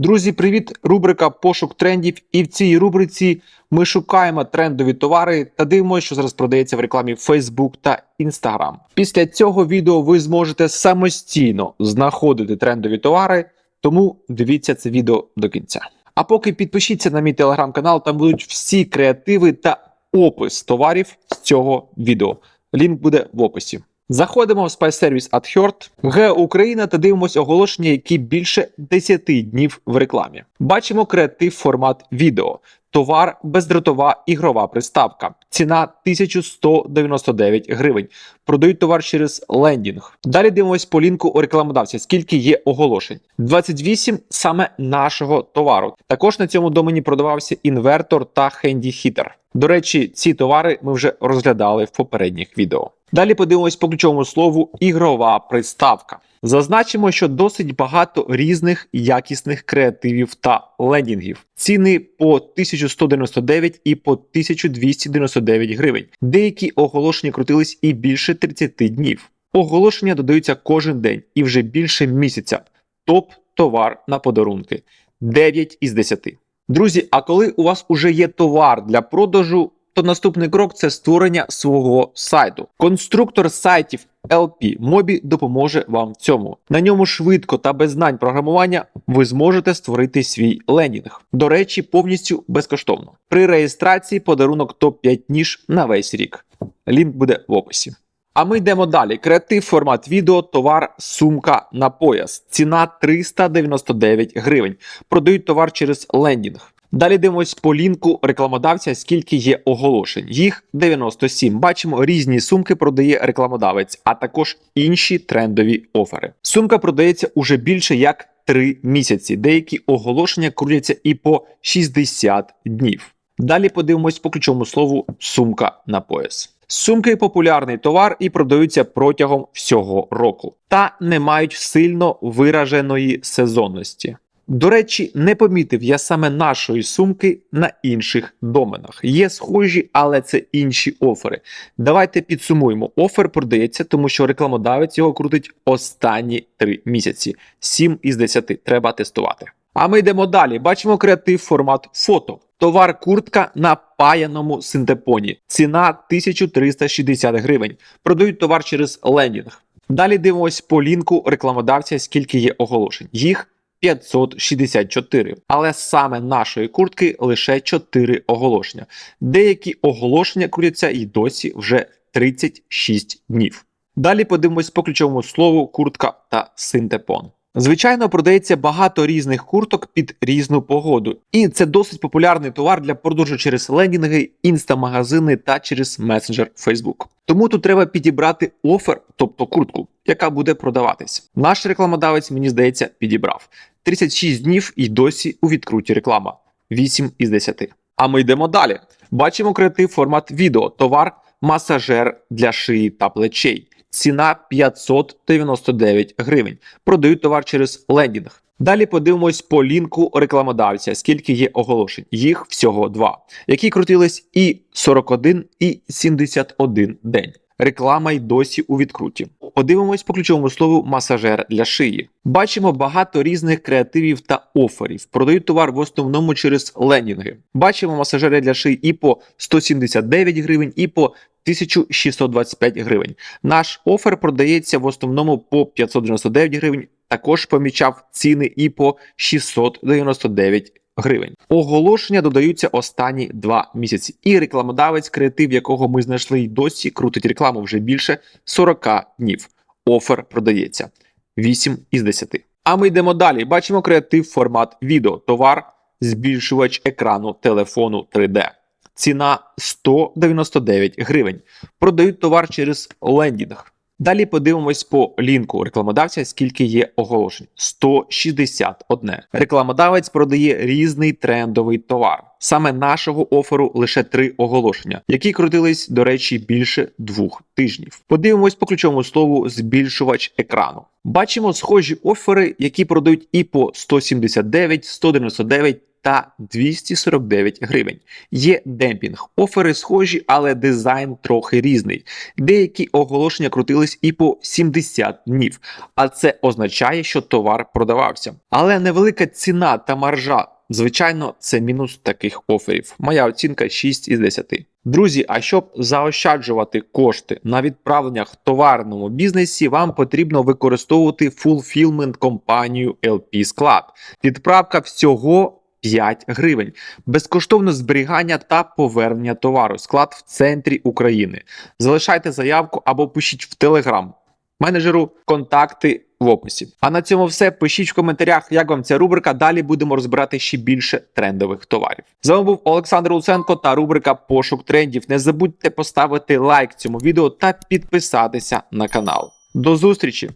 Друзі, привіт! Рубрика Пошук трендів. І в цій рубриці ми шукаємо трендові товари та дивимося, що зараз продається в рекламі Facebook та Instagram. Після цього відео ви зможете самостійно знаходити трендові товари, тому дивіться це відео до кінця. А поки підпишіться на мій телеграм-канал, там будуть всі креативи та опис товарів з цього відео. Лінк буде в описі. Заходимо в Service at Heart, Україна та дивимося оголошення, які більше 10 днів в рекламі. Бачимо креатив формат відео. Товар бездротова ігрова приставка. Ціна 1199 гривень. Продають товар через лендінг. Далі дивимось по лінку у рекламодавця, скільки є оголошень. 28 саме нашого товару. Також на цьому домені продавався інвертор та хенді-хітер. До речі, ці товари ми вже розглядали в попередніх відео. Далі подивимось по ключовому слову ігрова приставка. Зазначимо, що досить багато різних якісних креативів та лендінгів. Ціни по 1199 і по 1299 гривень. Деякі оголошення крутились і більше 30 днів. Оголошення додаються кожен день і вже більше місяця. Топ товар на подарунки 9 із 10. Друзі, а коли у вас уже є товар для продажу, то наступний крок це створення свого сайту. Конструктор сайтів LP Mobi допоможе вам в цьому. На ньому швидко та без знань програмування ви зможете створити свій лендінг. До речі, повністю безкоштовно. При реєстрації подарунок топ-5 ніж на весь рік. Лінк буде в описі. А ми йдемо далі. Креатив формат відео, товар, сумка на пояс. Ціна 399 гривень. Продають товар через лендінг. Далі дивимось по лінку рекламодавця, скільки є оголошень. Їх 97. Бачимо, різні сумки продає рекламодавець, а також інші трендові офери. Сумка продається уже більше як 3 місяці. Деякі оголошення крутяться і по 60 днів. Далі подивимось по ключовому слову сумка на пояс. Сумки популярний товар і продаються протягом всього року, та не мають сильно вираженої сезонності. До речі, не помітив я саме нашої сумки на інших доменах. Є схожі, але це інші офери. Давайте підсумуємо. Офер продається, тому що рекламодавець його крутить останні 3 місяці. 7 із 10 треба тестувати. А ми йдемо далі. Бачимо креатив формат фото. Товар куртка на паяному синтепоні. Ціна 1360 гривень. Продають товар через лендінг. Далі дивимось по лінку рекламодавця, скільки є оголошень. Їх 564. Але саме нашої куртки лише 4 оголошення. Деякі оголошення крутяться і досі вже 36 днів. Далі подивимось по ключовому слову куртка та синтепон. Звичайно, продається багато різних курток під різну погоду, і це досить популярний товар для продажу через лендінги, інстамагазини та через месенджер Facebook. Тому тут треба підібрати офер, тобто куртку, яка буде продаватися. Наш рекламодавець, мені здається, підібрав 36 днів і досі у відкруті реклама 8 із 10. А ми йдемо далі. Бачимо креатив формат відео, товар, масажер для шиї та плечей. Ціна 599 гривень. Продають товар через лендінг. Далі подивимось по лінку рекламодавця, скільки є оголошень. Їх всього два, які крутились і 41, і 71 день. Реклама й досі у відкруті. Подивимось по ключовому слову масажер для шиї. Бачимо багато різних креативів та оферів. Продають товар в основному через лендінги. Бачимо масажери для шиї і по 179 гривень, і по 1625 гривень. Наш офер продається в основному по 599 гривень. Також помічав ціни і по 699 гривень. Оголошення додаються останні два місяці. І рекламодавець, креатив, якого ми знайшли й досі, крутить рекламу вже більше 40 днів. Офер продається 8 із 10. А ми йдемо далі. Бачимо креатив формат відео, товар, збільшувач екрану телефону 3D. Ціна 199 гривень. Продають товар через лендінг. Далі подивимось по лінку рекламодавця, скільки є оголошень: 161. Рекламодавець продає різний трендовий товар. Саме нашого оферу лише три оголошення, які крутились, до речі, більше двох тижнів. Подивимось по ключовому слову збільшувач екрану. Бачимо схожі офери, які продають і по 179, 199 та 249 гривень. Є демпінг. Офери схожі, але дизайн трохи різний. Деякі оголошення крутились і по 70 днів, а це означає, що товар продавався. Але невелика ціна та маржа. Звичайно, це мінус таких оферів. Моя оцінка 6 із 10. Друзі, а щоб заощаджувати кошти на відправленнях в товарному бізнесі, вам потрібно використовувати фулфілмент компанію LP Склад. Відправка всього 5 гривень. Безкоштовне зберігання та повернення товару. Склад в центрі України. Залишайте заявку або пишіть в Телеграм. Менеджеру контакти в описі. А на цьому все. Пишіть в коментарях, як вам ця рубрика. Далі будемо розбирати ще більше трендових товарів. З вами був Олександр Луценко та рубрика Пошук трендів. Не забудьте поставити лайк цьому відео та підписатися на канал. До зустрічі!